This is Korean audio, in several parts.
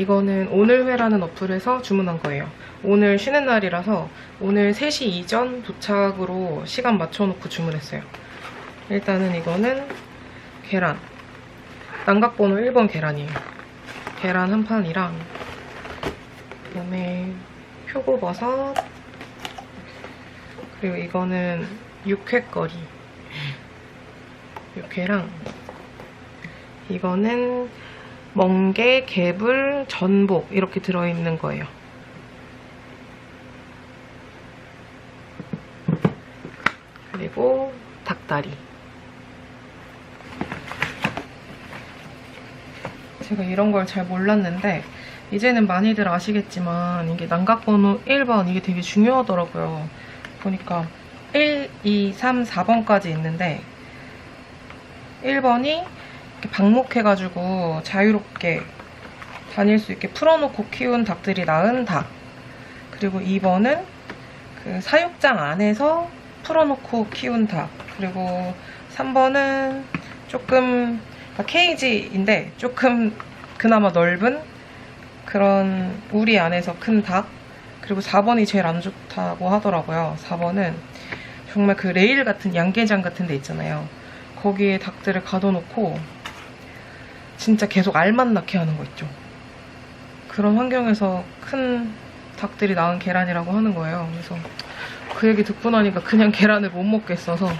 이거는 오늘회라는 어플에서 주문한 거예요. 오늘 쉬는 날이라서 오늘 3시 이전 도착으로 시간 맞춰놓고 주문했어요. 일단은 이거는 계란. 난각번호 1번 계란이에요. 계란 한 판이랑 그다음에 표고버섯 그리고 이거는 육회거리 육회랑 이거는 멍게, 개불, 전복 이렇게 들어있는 거예요. 그리고 닭다리. 제가 이런 걸 잘 몰랐는데 이제는 많이들 아시겠지만 이게 난각번호 1번 이게 되게 중요하더라고요. 보니까 1, 2, 3, 4번까지 있는데 1번이 이렇게 방목해가지고 자유롭게 다닐 수 있게 풀어놓고 키운 닭들이 낳은 닭. 그리고 2번은 그 사육장 안에서 풀어놓고 키운 닭. 그리고 3번은 조금 그러니까 케이지인데 조금 그나마 넓은 그런 우리 안에서 큰 닭. 그리고 4번이 제일 안 좋다고 하더라고요. 4번은 정말 그 레일 같은 양계장 같은 데 있잖아요. 거기에 닭들을 가둬놓고 진짜 계속 알만 낳게 하는 거 있죠. 그런 환경에서 큰 닭들이 낳은 계란이라고 하는 거예요. 그래서 그 얘기 듣고 나니까 그냥 계란을 못 먹겠어서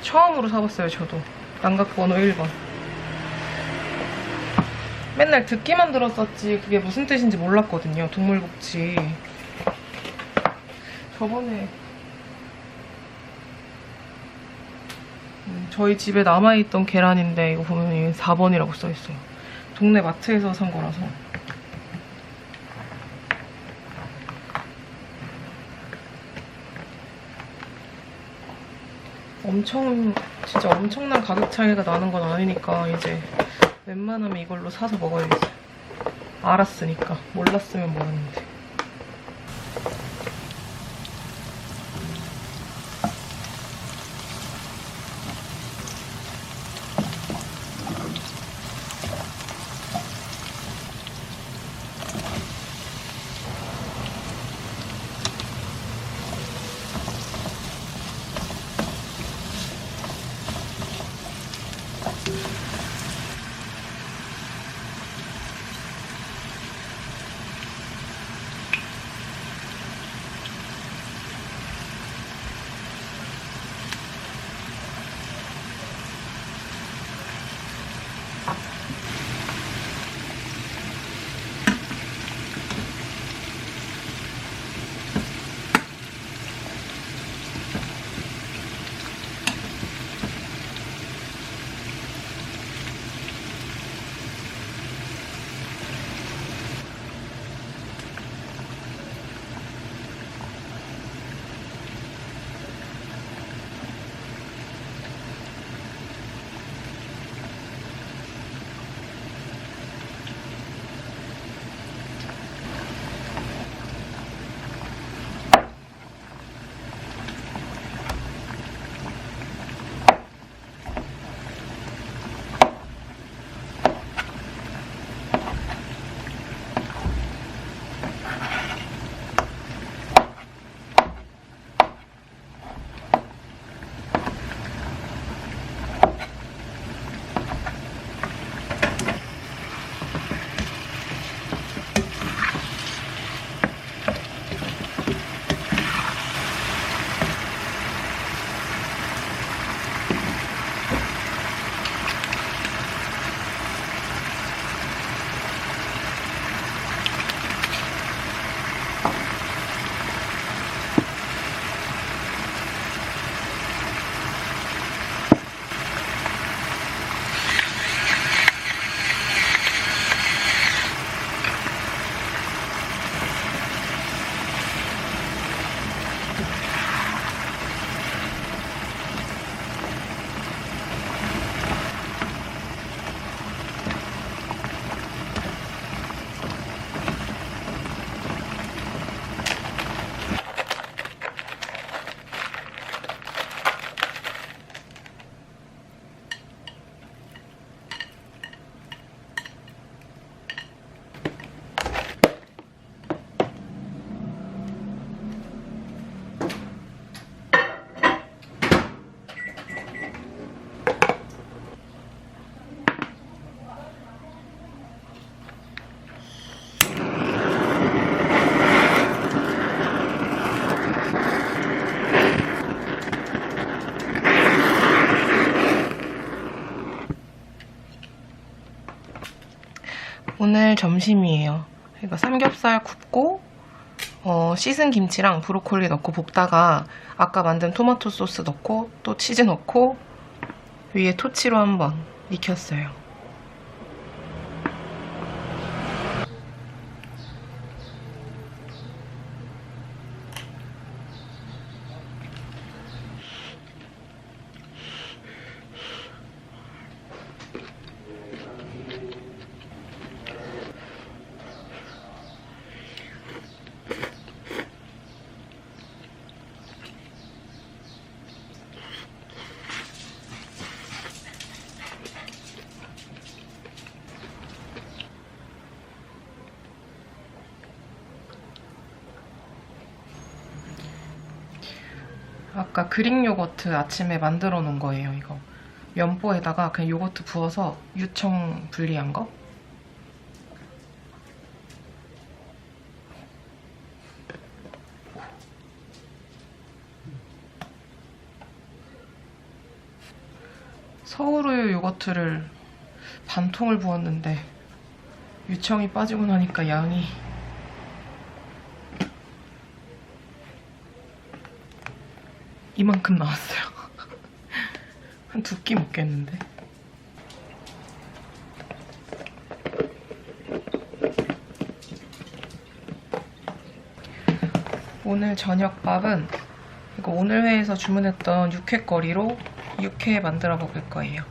처음으로 사봤어요, 저도. 난각 번호 1번. 맨날 듣기만 들었었지 그게 무슨 뜻인지 몰랐거든요. 동물복지. 저번에 저희 집에 남아있던 계란인데 이거 보면 이게 4번이라고 써있어요. 동네 마트에서 산 거라서. 엄청 진짜 엄청난 가격 차이가 나는 건 아니니까 이제 웬만하면 이걸로 사서 먹어야겠어요. 알았으니까 몰랐으면 모르는데. 오늘 점심이에요. 이거 삼겹살 굽고 어, 씻은 김치랑 브로콜리 넣고 볶다가 아까 만든 토마토 소스 넣고 또 치즈 넣고 위에 토치로 한번 익혔어요. 아까 그릭 요거트 아침에 만들어 놓은 거예요, 이거. 면보에다가 그냥 요거트 부어서 유청 분리한 거? 서울우유 요거트를 반 통을 부었는데 유청이 빠지고 나니까 양이 이만큼 나왔어요. 한 두 끼 먹겠는데. 오늘 저녁밥은 이거 오늘 회에서 주문했던 육회거리로 육회 만들어 먹을 거예요.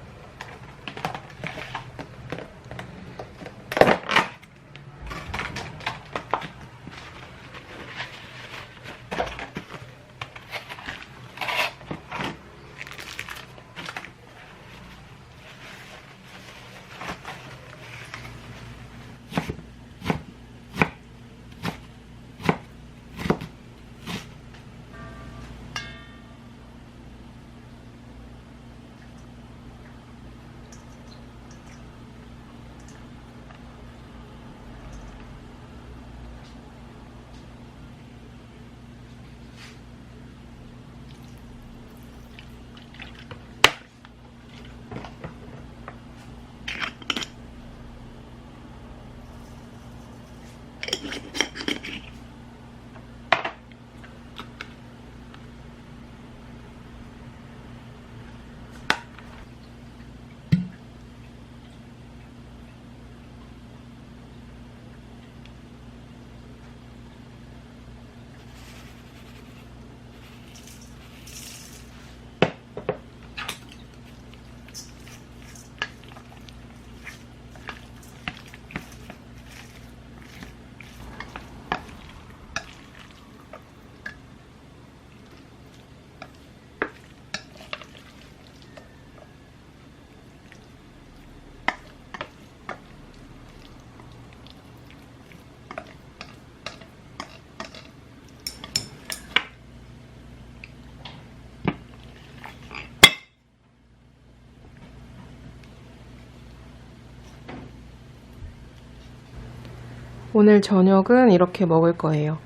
오늘 저녁은 이렇게 먹을 거예요.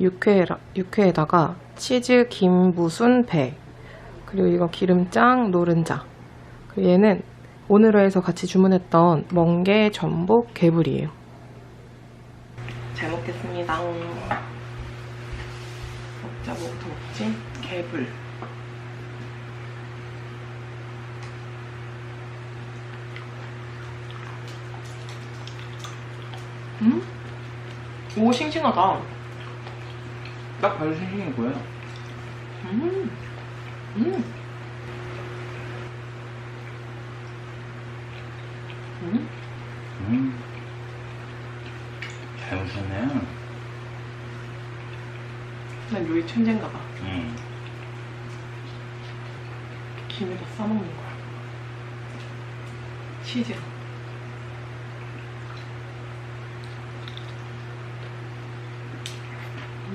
육회, 육회에다가 치즈, 김, 무순, 배. 그리고 이거 기름장, 노른자. 그리고 얘는 오늘 회에서 같이 주문했던 멍게, 전복, 개불이에요. 잘 먹겠습니다. 먹자, 뭐부터 먹지? 개불. 음? 오, 싱싱하다. 딱 봐도 싱싱해 보여. 음. 음. 음. 음. 잘 오셨네요. 난 요리 천재인가 봐. 음. 김에다 싸먹는 거야. 치즈로.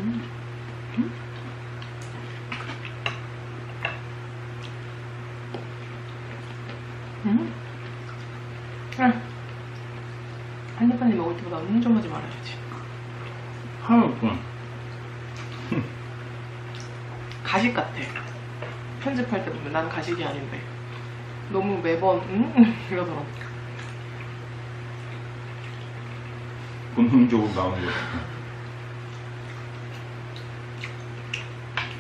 음. 음. 아. 한입 한입 먹을 때보다 음좀 하지 말아야지. 하루 분. 가식 같아. 편집할 때 보면 난 가식이 아닌데. 너무 매번 음? 이러더라고. 본능적으로 나오는 거 같아.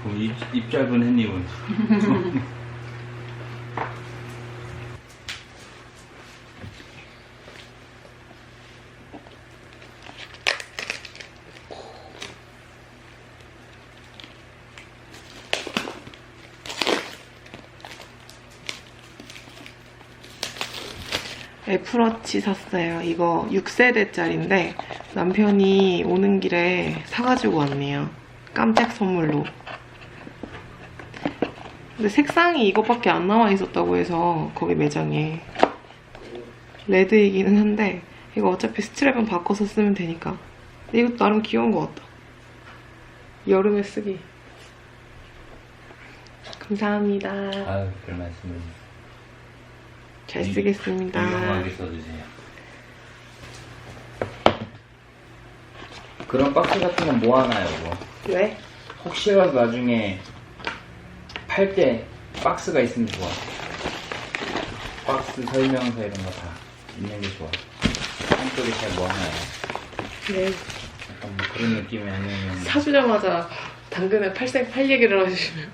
그럼 입, 입 짧은 햇님은 애플워치 샀어요. 이거 6세대짜리인데 남편이 오는 길에 사가지고 왔네요. 깜짝 선물로. 근데 색상이 이것밖에 안 나와 있었다고 해서 거기 매장에 레드이기는 한데 이거 어차피 스트랩은 바꿔서 쓰면 되니까 이것도 나름 귀여운 것 같다. 여름에 쓰기. 감사합니다. 아유 별 말씀을 잘 쓰겠습니다. 유용하게 써주세요. 그런 박스 같은 건 모아놔요, 뭐. 왜? 혹시라도 나중에 팔 때 박스가 있으면 좋아. 박스 설명서 이런 거 다 있는 게 좋아. 한쪽에 잘 모아놔요. 네. 약간 뭐 그런 느낌이 아니면 사주자마자 당근에 팔색 팔 얘기를 하시면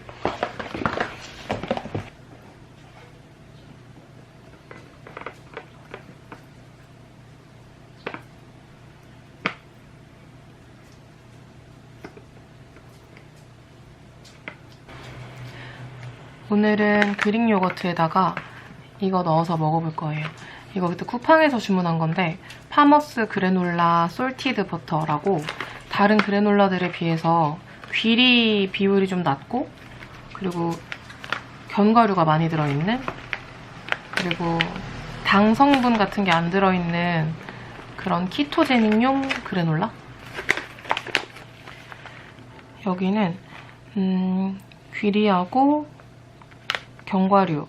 오늘은 그릭 요거트에다가 이거 넣어서 먹어볼 거예요. 이거 그때 쿠팡에서 주문한 건데 파머스 그래놀라 솔티드 버터라고 다른 그래놀라들에 비해서 귀리 비율이 좀 낮고 그리고 견과류가 많이 들어있는 그리고 당 성분 같은 게 안 들어있는 그런 키토제닉용 그래놀라 여기는 음, 귀리하고 견과류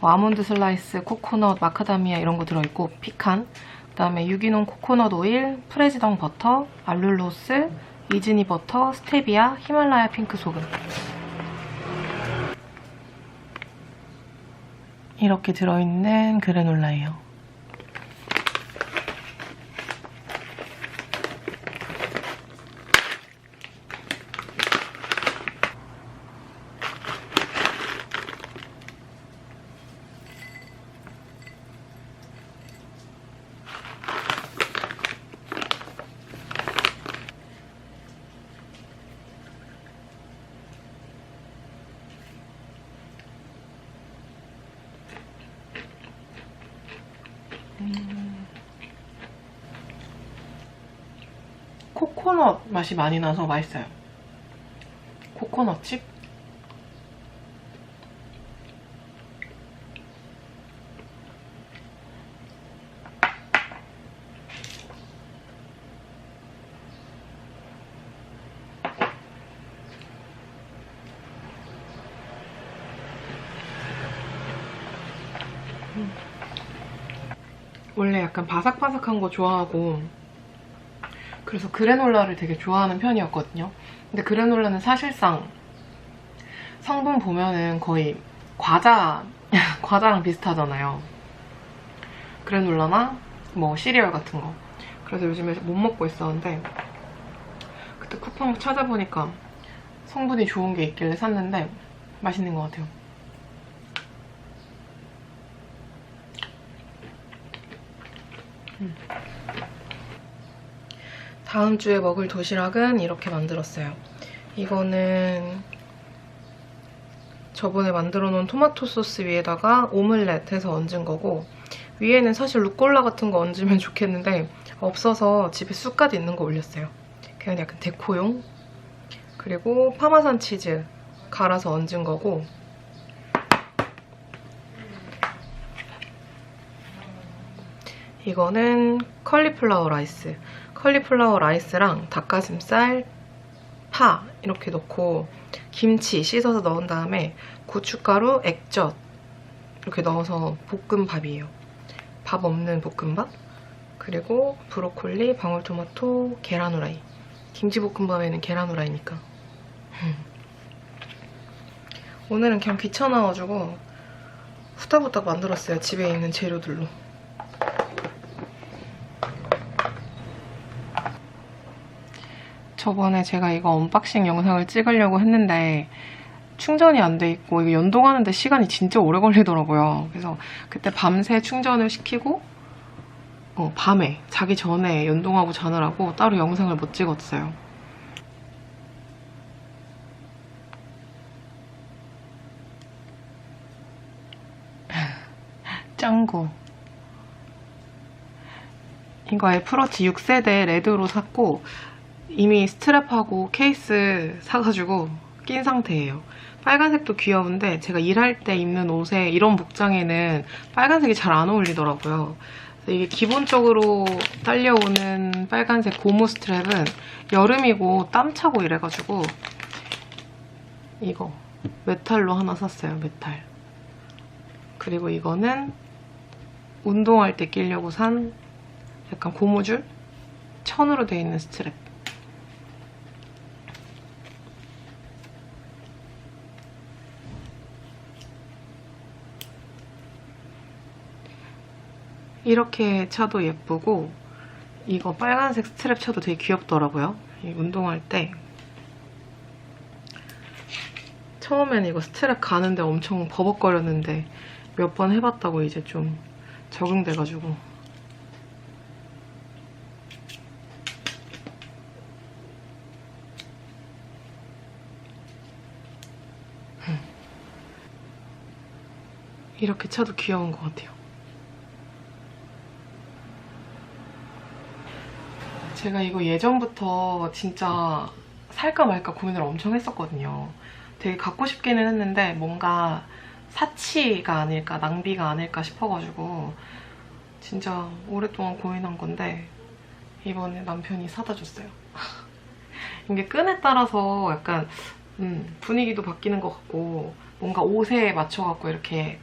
뭐 아몬드 슬라이스, 코코넛, 마카다미아 이런 거 들어있고 피칸 그 다음에 유기농 코코넛 오일, 프레지덩 버터, 알룰로스, 이즈니 버터, 스테비아, 히말라야 핑크 소금 이렇게 들어있는 그래놀라예요. 코코넛 맛이 많이 나서 맛있어요. 코코넛 칩? 원래 약간 바삭바삭한 거 좋아하고 그래서 그래놀라를 되게 좋아하는 편이었거든요. 근데 그래놀라는 사실상 성분 보면은 거의 과자, 과자랑 비슷하잖아요. 그래놀라나 뭐 시리얼 같은 거. 그래서 요즘에 못 먹고 있었는데 그때 쿠팡 찾아보니까 성분이 좋은 게 있길래 샀는데 맛있는 것 같아요. 다음 주에 먹을 도시락은 이렇게 만들었어요. 이거는 저번에 만들어 놓은 토마토 소스 위에다가 오믈렛 해서 얹은 거고 위에는 사실 루꼴라 같은 거 얹으면 좋겠는데 없어서 집에 쑥갓 있는 거 올렸어요. 그냥 약간 데코용. 그리고 파마산 치즈 갈아서 얹은 거고 이거는 컬리플라워 라이스. 컬리플라워 라이스랑 닭가슴살, 파 이렇게 넣고 김치 씻어서 넣은 다음에 고춧가루, 액젓 이렇게 넣어서 볶음밥이에요. 밥 없는 볶음밥. 그리고 브로콜리, 방울토마토, 계란 후라이. 김치볶음밥에는 계란 후라이니까. 오늘은 그냥 귀찮아가지고 후다부닥 만들었어요. 집에 있는 재료들로. 저번에 제가 이거 언박싱 영상을 찍으려고 했는데 충전이 안 돼 있고 이거 연동하는데 시간이 진짜 오래 걸리더라고요. 그래서 그때 밤새 충전을 시키고 어, 밤에 자기 전에 연동하고 자느라고 따로 영상을 못 찍었어요. 짱구. 이거 애플워치 6세대 레드로 샀고 이미 스트랩하고 케이스 사가지고 낀 상태예요. 빨간색도 귀여운데 제가 일할 때 입는 옷에 이런 복장에는 빨간색이 잘 안 어울리더라고요. 이게 기본적으로 딸려오는 빨간색 고무 스트랩은 여름이고 땀 차고 이래가지고 이거 메탈로 하나 샀어요. 메탈. 그리고 이거는 운동할 때 끼려고 산 약간 고무줄 천으로 되어 있는 스트랩. 이렇게 차도 예쁘고 이거 빨간색 스트랩 차도 되게 귀엽더라고요. 이 운동할 때 처음엔 이거 스트랩 가는데 엄청 버벅거렸는데 몇 번 해봤다고 이제 좀 적응돼가지고 이렇게 차도 귀여운 것 같아요. 제가 이거 예전부터 진짜 살까 말까 고민을 엄청 했었거든요. 되게 갖고 싶기는 했는데 뭔가 사치가 아닐까, 낭비가 아닐까 싶어가지고 진짜 오랫동안 고민한 건데 이번에 남편이 사다 줬어요. 이게 끈에 따라서 약간 음, 분위기도 바뀌는 것 같고 뭔가 옷에 맞춰갖고 이렇게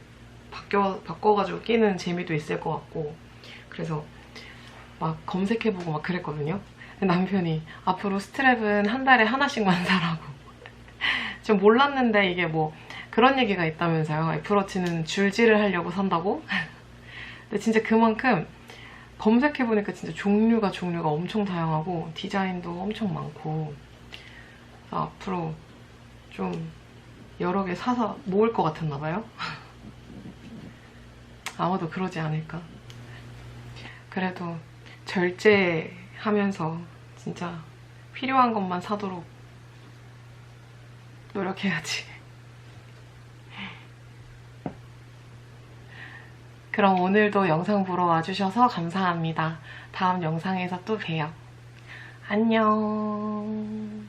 바뀌어, 바꿔가지고 끼는 재미도 있을 것 같고 그래서 막 검색해보고 막 그랬거든요. 남편이 앞으로 스트랩은 한 달에 하나씩만 사라고. 좀 몰랐는데 이게 뭐 그런 얘기가 있다면서요. 애플워치는 줄질을 하려고 산다고? 근데 진짜 그만큼 검색해보니까 진짜 종류가 종류가 엄청 다양하고 디자인도 엄청 많고 앞으로 좀 여러 개 사서 모을 것 같았나 봐요. 아마도 그러지 않을까. 그래도 절제하면서 진짜 필요한 것만 사도록 노력해야지. 그럼 오늘도 영상 보러 와주셔서 감사합니다. 다음 영상에서 또 봬요. 안녕.